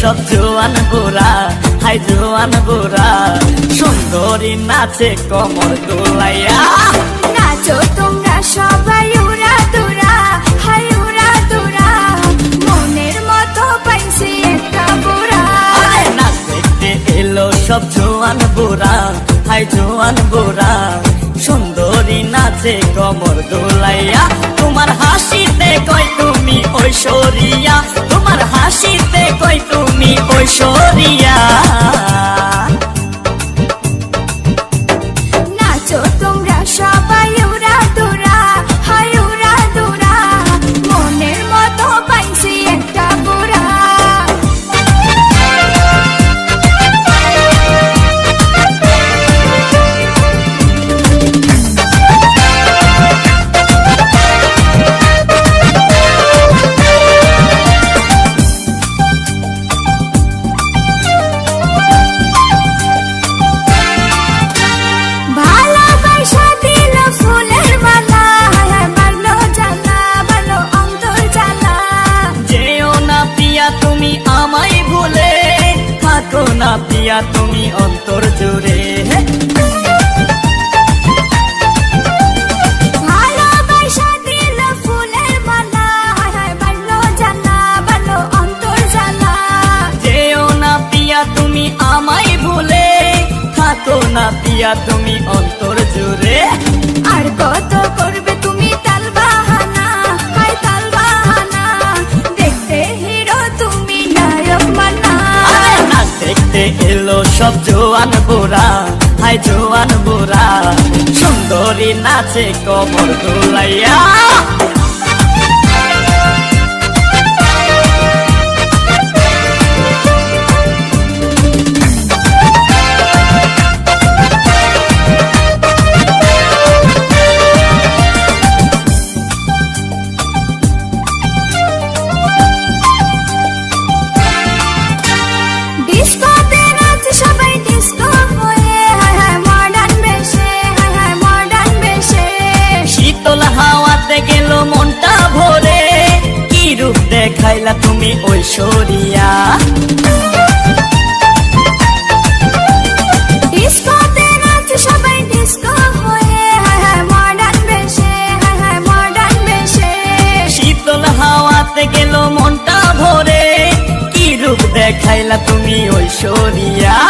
জোয়ান বুড়া সুন্দরী নাচে কমর দোলাইয়া। নাচো তোমরা সবাই উড়া দুরা হাই উড়া দুরা। মনের মতো পাইছি একটা বুড়া। নাচ দেখতে এলো সব জোয়ান বুড়া হাই জোয়ান বুড়া। সুন্দরী নাচে কমর দোলাইয়া। তুমি জ্বালা যেও না পিয়া তুমি আমায় ভুলে থাকো না পিয়া তুমি অন্তর দেখতে এলো সব জোয়ান বোরা হাই জোয়ান বোরা সুন্দরী নাচে কমর দোলাইয়া। বেশে শীতল হাওয়াতে গেল মনটা ভরে। কি রূপ দেখাইলা তুমি ঐশ্বরিয়া